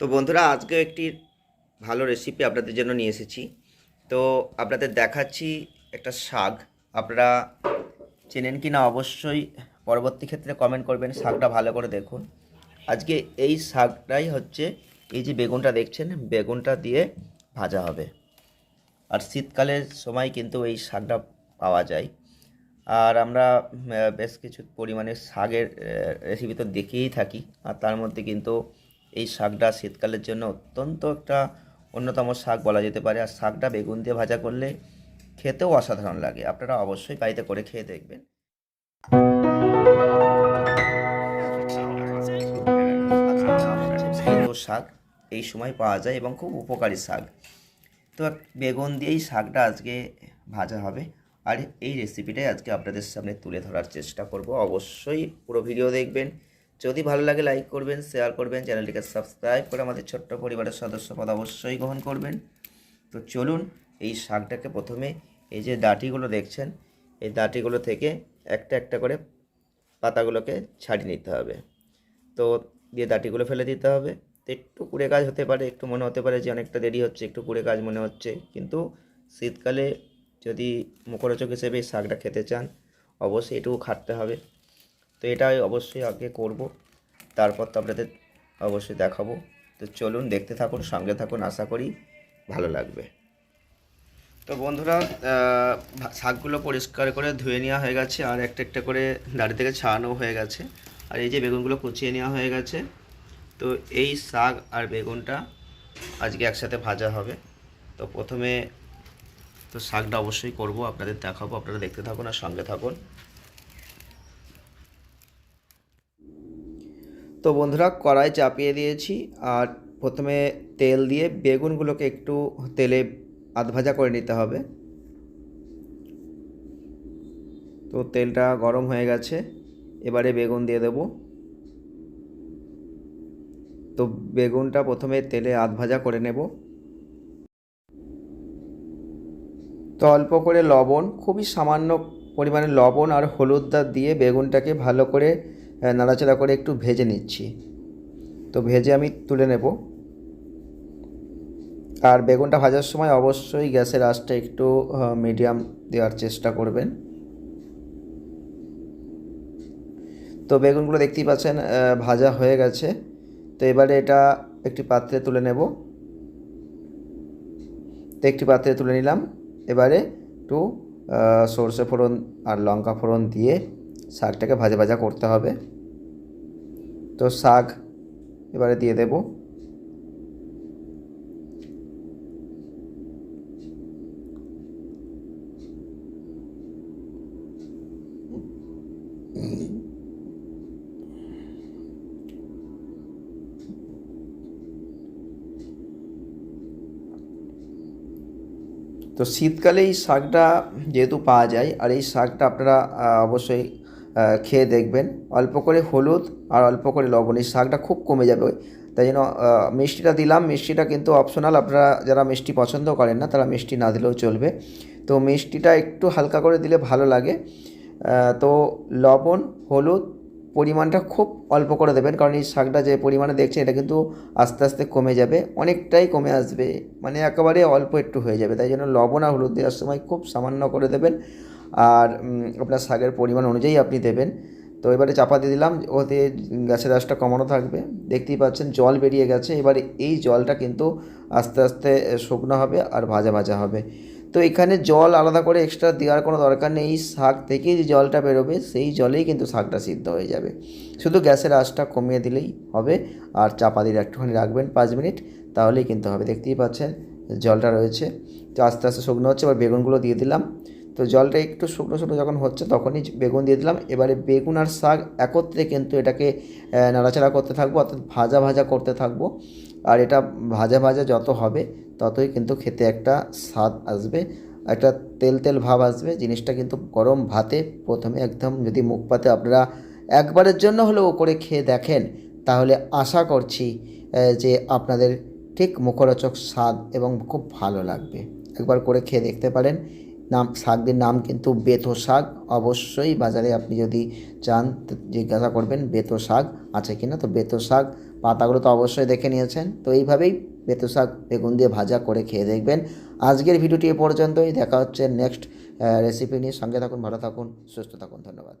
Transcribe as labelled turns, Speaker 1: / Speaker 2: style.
Speaker 1: তো বন্ধুরা, আজকেও একটি ভালো রেসিপি আপনাদের জন্য নিয়ে এসেছি। তো আপনাদের দেখাচ্ছি একটা শাক। আপনারা চেনেন কি না অবশ্যই, পরবর্তী ক্ষেত্রে কমেন্ট করবেন, শাকটা ভালো করে দেখুন। আজকে এই শাকটাই হচ্ছে, এই যে বেগুনটা দেখছেন, বেগুনটা দিয়ে ভাজা হবে। আর শীতকালের সময় কিন্তু এই শাকটা পাওয়া যায়। আর আমরা বেশ কিছু পরিমাণে শাকের রেসিপি তো দেখেই থাকি। আর তার মধ্যে কিন্তু এই শাকটা শীতকালের জন্য অত্যন্ত একটা অন্যতম শাক বলা যেতে পারে। আর শাকটা বেগুন দিয়ে ভাজা করলে খেতেও অসাধারণ লাগে। আপনারা অবশ্যই বাড়িতে করে খেয়ে দেখবেন। শাক এই সময় পাওয়া যায় এবং খুব উপকারী শাক। তো বেগুন দিয়েই শাকটা আজকে ভাজা হবে। আর এই রেসিপিটাই আজকে আপনাদের সামনে তুলে ধরার চেষ্টা করব। অবশ্যই পুরো ভিডিও দেখবেন। যদি ভালো লাগে লাইক করবেন শেয়ার করবেন চ্যানেলটিকে সাবস্ক্রাইব করে আমাদের ছোট্ট পরিবারের সদস্য পদ অবশ্যই গ্রহণ করবেন। তো চলুন, এই শাকটাকে প্রথমে এই যে দাঁটিগুলো দেখছেন, এই দাঁটিগুলো থেকে একটা একটা করে পাতাগুলোকে ছাড়িয়ে নিতে হবে। তো দিয়ে দাঁটিগুলো ফেলে দিতে হবে। তো একটু কুড়ে কাজ হতে পারে, একটু মনে হতে পারে যে অনেকটা দেরি হচ্ছে, একটু কুড়ে কাজ মনে হচ্ছে। কিন্তু শীতকালে যদি মুখরোচক হিসেবে শাকটা খেতে চান, অবশ্যই এটুকু খাটতে হবে। তো এটা অবশ্যই আগে করব। তারপর তো আপনাদের অবশ্যই দেখাবো। তো চলুন, দেখতে থাকুন, সঙ্গে থাকুন, আশা করি ভালো লাগবে। তো বন্ধুরা শাকগুলো পরিষ্কার করে ধুয়ে নেওয়া হয়ে গেছে, আর একটা একটা করে দাড়ি থেকে ছাড়ানো হয়ে গেছে। আর এই যে বেগুনগুলো কুচিয়ে নেওয়া হয়ে গেছে, তো এই শাক আর বেগুনটা আজকে একসাথে ভাজা হবে। তো প্রথমে তো শাকটা অবশ্যই করব, আপনাদের দেখাবো, আপনারা দেখতে থাকুন আর সঙ্গে থাকুন। তো বন্ধুরা কড়াই চাপিয়ে দিয়েছি আর প্রথমে তেল দিয়ে বেগুনগুলোকে একটু তেলে আধ ভাজা করে নিতে হবে। তো তেলটা গরম হয়ে গেছে, এবারে বেগুন দিয়ে দেব। তো বেগুনটা প্রথমে তেলে আধ ভাজা করে নেব। তো অল্প করে লবণ, খুবই সামান্য পরিমাণে লবণ আর হলুদটা দিয়ে বেগুনটাকে ভালো করে নাড়াচাড়া করে একটু ভেজে নিচ্ছি। তো ভেজে আমি তুলে নেব। আর বেগুনটা ভাজার সময় অবশ্যই গ্যাসের আঁচটা একটু মিডিয়াম দেওয়ার চেষ্টা করবেন। তো বেগুনগুলো দেখতেই পাচ্ছেন ভাজা হয়ে গেছে। তো এবারে এটা একটি পাত্রে তুলে নেব। তো একটি পাত্রে তুলে নিলাম। এবারে একটু সর্ষে ফোড়ন আর লঙ্কা ফোড়ন দিয়ে শাকটাকে ভাজা ভাজা করতে হবে। তো শাক এবারে দিয়ে দেব। তো শীতকালে এই শাকটা যেহেতু পাওয়া যায়, আর এই শাকটা আপনারা অবশ্যই খেয়ে দেখবেন। অল্প করে হলুদ আর অল্প করে লবণ এই শাকটা খুব কমে যাবে। তাই জন্য মিষ্টিটা দিলাম। মিষ্টিটা কিন্তু অপশনাল আপনারা যারা মিষ্টি পছন্দ করেন না, তারা মিষ্টি না দিলেও চলবে। তো মিষ্টিটা একটু হালকা করে দিলে ভালো লাগে। তো লবণ, হলুদ পরিমাণটা খুব অল্প করে দেবেন। কারণ এই শাকটা যে পরিমাণে দেখছেন, এটা কিন্তু আস্তে আস্তে কমে যাবে। অনেকটাই কমে আসবে। মানে একেবারে অল্প একটু হয়ে যাবে। তাই জন্য লবণ আর হলুদ দেওয়ার সময় খুব সামান্য করে দেবেন। আর আপনার শাকের পরিমাণ অনুযায়ী আপনি দেবেন। তো এবারে চাপা দিয়ে দিলাম, ওতে গ্যাসের আঁচটা কমানো থাকবে। দেখতেই পাচ্ছেন জল বেরিয়ে গেছে, এবারে এই জলটা কিন্তু আস্তে আস্তে শুকনো হবে আর ভাজা ভাজা হবে। তো এখানে জল আলাদা করে এক্সট্রা দেওয়ার কোনো দরকার নেই শাক থেকেই যে জলটা বেরোবে, সেই জলেই কিন্তু শাকটা সিদ্ধ হয়ে যাবে। শুধু গ্যাসের আঁচটা কমিয়ে দিলেই হবে, আর চাপা দিয়ে একটুখানি রাখবেন পাঁচ মিনিট, তাহলেই কিন্তু হবে। দেখতেই পাচ্ছেন জলটা রয়েছে, তো আস্তে আস্তে শুকনো হচ্ছে, এবার বেগুনগুলো দিয়ে দিলাম। তো জলটা একটু শুকনো শুকনো যখন হচ্ছে তখনই বেগুন দিয়ে দিলাম। এবারে বেগুন আর শাক একত্রে কিন্তু এটাকে নাড়াচাড়া করতে থাকব, অর্থাৎ ভাজা ভাজা করতে থাকব। আর এটা ভাজা ভাজা যত হবে ততই কিন্তু খেতে একটা স্বাদ আসবে, একটা তেল তেল ভাব আসবে। জিনিসটা কিন্তু গরম ভাতে প্রথমে একদম যদি মুখ পাতে আপনারা একবারের জন্য হলেও করে খেয়ে দেখেন, তাহলে আশা করছি যে আপনাদের ঠিক মুখরোচক স্বাদ এবং খুব ভালো লাগবে। একবার করে খেয়ে দেখতে পারেন। নাম, শাকদের নাম কিন্তু বেথো শাক। অবশ্যই বাজারে আপনি যদি চান জিজ্ঞাসা করবেন বেথো শাক আছে কি না তো বেথো শাক পাতাগুলো তো অবশ্যই দেখে নিয়েছেন। তো এইভাবেই বেত শাক বেগুন দিয়ে ভাজা করে খেয়ে দেখবেন। আজকের ভিডিওটি এ পর্যন্তই। দেখা হচ্ছে নেক্সট রেসিপি নিয়ে। সঙ্গে থাকুন, ভালো থাকুন, সুস্থ থাকুন। ধন্যবাদ।